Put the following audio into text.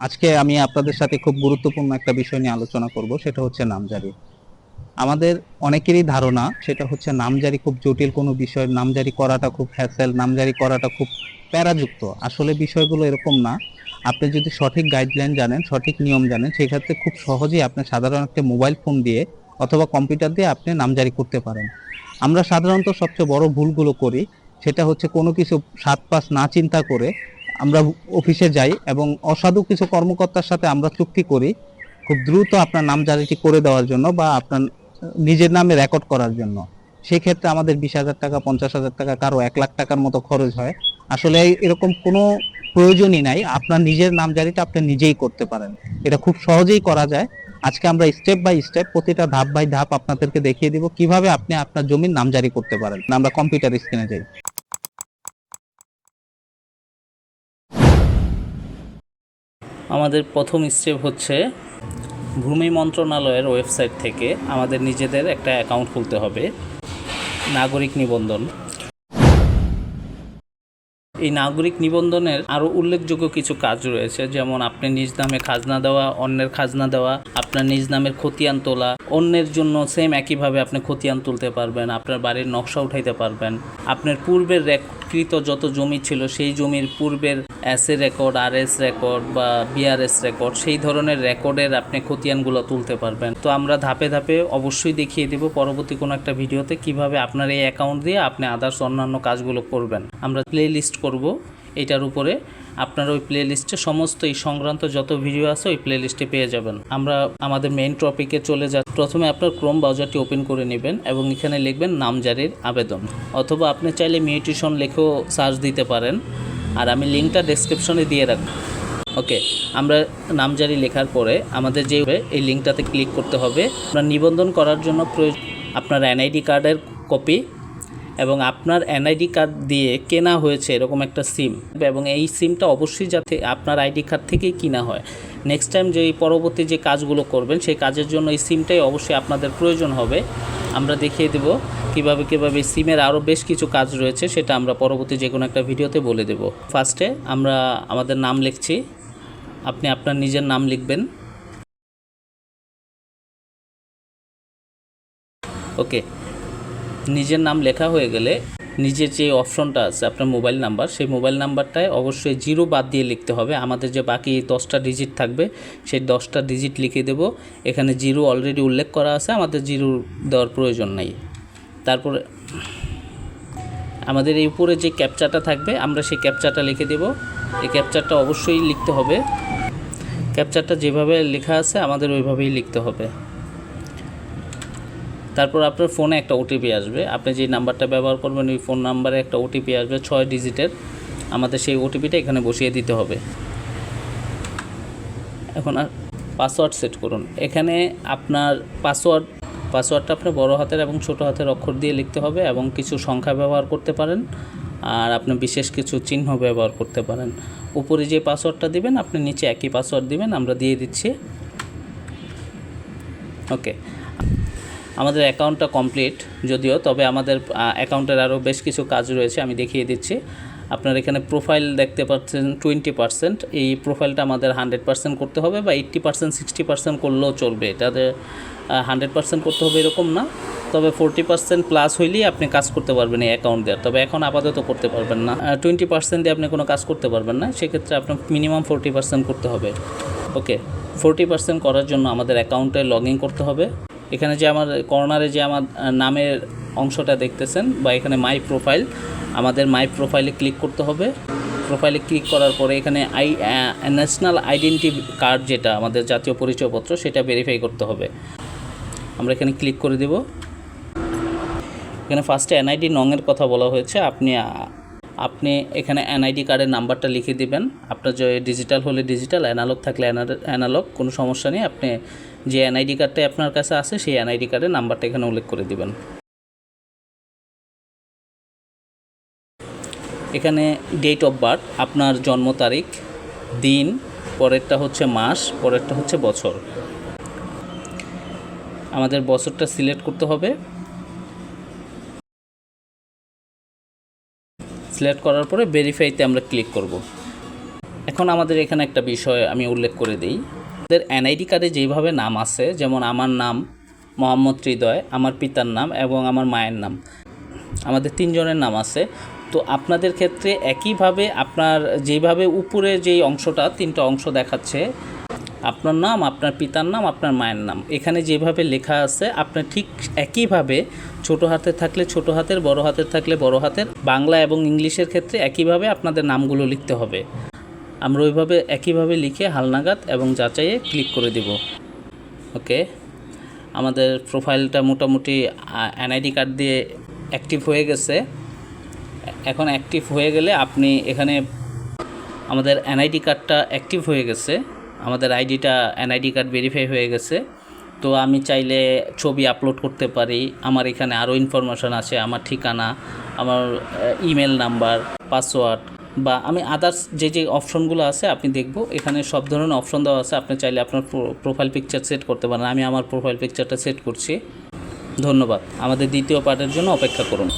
আজকে আমি আপনাদের সাথে খুব গুরুত্বপূর্ণ একটা বিষয় নিয়ে আলোচনা করব, সেটা হচ্ছে নামজারি। আমাদের অনেকেরই ধারণা সেটা হচ্ছে নামজারি খুব জটিল কোনো বিষয়, নামজারি করাটা খুব হ্যাসেল নামজারি করাটা খুব প্যারাযুক্ত। আসলে বিষয়গুলো এরকম না। আপনি যদি সঠিক গাইডলাইন জানেন, সঠিক নিয়ম জানেন, সেক্ষেত্রে খুব সহজেই আপনি সাধারণ একটা মোবাইল ফোন দিয়ে অথবা কম্পিউটার দিয়ে আপনি নামজারি করতে পারেন। আমরা সাধারণত সবচেয়ে বড় ভুলগুলো করি, সেটা হচ্ছে কোনো কিছু সাত পাঁচ না চিন্তা করে আমরা অফিসে যাই এবং অসাধু কিছু কর্মকর্তার সাথে আমরা চুক্তি করি খুব দ্রুত আপনার নামজারিটি করে দেওয়ার জন্য বা আপনার নিজের নামে রেকর্ড করার জন্য। সেই ক্ষেত্রে আমাদের বিশ হাজার টাকা, পঞ্চাশ হাজার টাকা, কারও এক লাখ টাকার মতো খরচ হয়। আসলে এরকম কোনো প্রয়োজনই নাই, আপনার নিজের নামজারিটা আপনি নিজেই করতে পারেন। এটা খুব সহজেই করা যায়। আজকে আমরা স্টেপ বাই স্টেপ প্রতিটা ধাপ বাই ধাপ আপনাদেরকে দেখিয়ে দিব কীভাবে আপনি আপনার জমির নামজারি করতে পারেন। আমরা কম্পিউটার স্ক্রিনে যাই। আমাদের প্রথম স্টেপ হচ্ছে ভূমি মন্ত্রণালয়ের ওয়েবসাইট থেকে আমাদের নিজেদের একটা অ্যাকাউন্ট খুলতে হবে। নাগরিক নিবন্ধন। এই নাগরিক নিবন্ধনের আরও উল্লেখযোগ্য কিছু কাজ রয়েছে, যেমন আপনি নিজ নামে খাজনা দেওয়া, অন্যের খাজনা দেওয়া, আপনার নিজ নামের খতিয়ান তোলা, অন্যের জন্য সেম একইভাবে আপনি খতিয়ান তুলতে পারবেন, আপনার বাড়ির নকশা উঠাইতে পারবেন, আপনার পূর্বের রেকর্ডকৃত যত জমি ছিল, সেই জমির পূর্বের A record R S record বা বিআরএস রেকর্ড সেই ধরনের রেকর্ডের আপনি খতিয়ানগুলো তুলতে পারবেন। তো আমরা ধাপে ধাপে অবশ্যই দেখিয়ে দেব পরবর্তী কোনো একটা ভিডিওতে কীভাবে আপনার এই অ্যাকাউন্ট দিয়ে আপনি আদার্স অন্যান্য কাজগুলো করবেন। আমরা প্লে লিস্ট করব, এটার উপরে আপনার ওই প্লে লিস্টে সমস্ত এই সংক্রান্ত যত ভিডিও আছে ওই প্লে লিস্টে পেয়ে যাবেন। আমরা আমাদের মেইন টপিকে চলে যা প্রথমে আপনার ক্রোম ব্রাউজারটি ওপেন করে নেবেন এবং এখানে লিখবেন নামজারির আবেদন। অথবা আপনি চাইলে মিউটিশন লেখেও সার্চ দিতে পারেন। আর আমি লিঙ্কটা ডেসক্রিপশনে দিয়ে রাখব ওকে, আমরা নামজারি লেখার পরে আমাদের যে এই লিঙ্কটাতে ক্লিক করতে হবে। আপনার নিবন্ধন করার জন্য প্রয়োজন আপনার এনআইডি কার্ডের কপি এবং আপনার এনআইডি কার্ড দিয়ে কেনা হয়েছে এরকম একটা সিম এবং এই সিমটা অবশ্যই যাতে আপনার আইডি কার্ড থেকেই কিনা হয়। নেক্সট টাইম যে পরবর্তী যে কাজগুলো করবেন, সেই কাজের জন্য এই সিমটাই অবশ্যই আপনাদের প্রয়োজন হবে। আমরা দেখিয়ে দেব কীভাবে কীভাবে সিমের আরও বেশ কিছু কাজ রয়েছে, সেটা আমরা পরবর্তী যে কোনো একটা ভিডিওতে বলে দেব। ফার্স্টে আমরা আমাদের নাম লিখছি। আপনি আপনার নিজের নাম লিখবেন। ওকে নিজের নাম লেখা হয়ে গেলে নিজের যে অপশনটা আছে, আপনার মোবাইল নাম্বার, সেই মোবাইল নাম্বারটায় অবশ্যই জিরো বাদ দিয়ে লিখতে হবে। আমাদের যে বাকি দশটা ডিজিট থাকবে, সেই দশটা ডিজিট লিখে দেব। এখানে জিরো অলরেডি উল্লেখ করা আছে, আমাদের জিরো দেওয়ার প্রয়োজন নেই। তারপরে আমাদের এই উপরে যে ক্যাপচাটা থাকবে, আমরা সেই ক্যাপচাটা লিখে দেব। এই ক্যাপচারটা অবশ্যই লিখতে হবে। ক্যাপচারটা যেভাবে লেখা আছে, আমাদের ওইভাবেই লিখতে হবে। তারপর আপনার ফোনে একটা ওটিপি আসবে। আপনি যে নাম্বারটা ব্যবহার করবেন, ওই ফোন নাম্বারে একটা ওটিপি আসবে, ছয় ডিজিটের। আমাদের সেই ওটিপিটা এখানে বসিয়ে দিতে হবে। এখন আর পাসওয়ার্ড সেট করুন। এখানে আপনার পাসওয়ার্ড, পাসওয়ার্ডটা আপনি বড় হাতের এবং ছোট হাতের অক্ষর দিয়ে লিখতে হবে এবং কিছু সংখ্যা ব্যবহার করতে পারেন। আর আপনি বিশেষ কিছু চিহ্ন ব্যবহার করতে পারেন। উপরে যে পাসওয়ার্ডটা দিবেন, আপনি নিচে একই পাসওয়ার্ড দিবেন, আমরা দিয়ে দিচ্ছি। ওকে। আমাদের অ্যাকাউন্টটা কমপ্লিট যদিও, তবে আমাদের অ্যাকাউন্টের আরও বেশ কিছু কাজ রয়েছে, আমি দেখিয়ে দিচ্ছি। আপনার এখানে প্রোফাইল দেখতে পাচ্ছেন টোয়েন্টি পার্সেন্ট এই প্রোফাইলটা আমাদের হান্ড্রেড পার্সেন্ট করতে হবে বা এইট্টি পার্সেন্ট সিক্সটি পার্সেন্ট করলেও চলবে। এটাতে হান্ড্রেড পার্সেন্ট করতে হবে এরকম না। তবে ফোরটি পার্সেন্ট প্লাস হইলেই আপনি কাজ করতে পারবেন এই অ্যাকাউন্ট দেওয়ার তবে এখন আপাতত করতে পারবেন না। টোয়েন্টি পার্সেন্ট দিয়ে আপনি কোনো কাজ করতে পারবেন না। সেক্ষেত্রে আপনার মিনিমাম ফোরটি পার্সেন্ট করতে হবে। ওকে ফোরটি পার্সেন্ট করার জন্য আমাদের অ্যাকাউন্টে লগ করতে হবে। এখানে যে আমার, কর্নারে যে আমার নামের অংশটা দেখতেছেন বা এখানে মাই প্রোফাইল আমাদের মাই প্রোফাইলে ক্লিক করতে হবে। প্রোফাইলে ক্লিক করার পরে এখানে আই ন্যাশনাল আইডেন্টি কার্ড যেটা আমাদের জাতীয় পরিচয়পত্র, সেটা ভেরিফাই করতে হবে। আমরা এখানে ক্লিক করে দেব। এখানে ফার্স্টে এনআইডি নংয়ের কথা বলা হয়েছে। আপনি আপনি এখানে এনআইডি কার্ডের নাম্বারটা লিখে দিবেন। আপনার যে ডিজিটাল হলে ডিজিটাল অ্যানালগ থাকলে অ্যানালগ কোনো সমস্যা নেই। আপনি যে এনআইডি কার্ডটা আপনার কাছে আছে, সেই এনআইডি কার্ডের নাম্বারটা এখানে উল্লেখ করে দিবেন। এখানে ডেট অফ বার্থ আপনার জন্ম তারিখ, দিন, পরেরটা হচ্ছে মাস, পরেরটা হচ্ছে বছর। আমাদের বছরটা সিলেক্ট করতে হবে। সিলেক্ট করার পরে ভেরিফাইতে আমরা ক্লিক করব। এখন আমাদের এখানে একটা বিষয় আমি উল্লেখ করে দিই। আমাদের এনআইডি কার্ডে যেভাবে নাম আছে, যেমন আমার নাম মোহাম্মদ হৃদয়, আমার পিতার নাম এবং আমার মায়ের নাম, আমাদের তিনজনের নাম আছে। তো আপনাদের ক্ষেত্রে একইভাবে আপনার যেভাবে উপরে যেই অংশটা, তিনটা অংশ দেখাচ্ছে, আপনার নাম, আপনার পিতার নাম, আপনার মায়ের নাম, এখানে যেভাবে লেখা আছে আপনার ঠিক একইভাবে ছোট হাতের থাকলে ছোট হাতের, বড় হাতের থাকলে বড় হাতের, বাংলা এবং ইংলিশের ক্ষেত্রে একইভাবে আপনাদের নামগুলো লিখতে হবে। আমরা ওইভাবে একইভাবে লিখে হালনাগাদ এবং যাচাইয়ে ক্লিক করে দিব। ওকে? আমাদের প্রোফাইলটা মোটামুটি এনআইডি কার্ড দিয়ে অ্যাক্টিভ হয়ে গেছে। এখন অ্যাক্টিভ হয়ে গেলে আপনি এখানে আমাদের এনআইডি কার্ডটা অ্যাক্টিভ হয়ে গেছে। আমাদের আইডিটা, এনআইডি কার্ড ভেরিফাই হয়ে গেছে। তো আমি চাইলে ছবি আপলোড করতে পারি। আমার এখানে আরও ইনফরমেশান আছে, আমার ঠিকানা, আমার ইমেল নাম্বার, পাসওয়ার্ড। বা আমি আদার্স যে যে অপশনগুলো আছে আপনি দেখব। এখানে সব ধরনের অপশন দেওয়া আছে। আপনি চাইলে আপনার প্রোফাইল পিকচার সেট করতে পারেন। আমি আমার প্রোফাইল পিকচারটা সেট করছি। ধন্যবাদ। আমাদের দ্বিতীয় পার্টের জন্য অপেক্ষা করুন।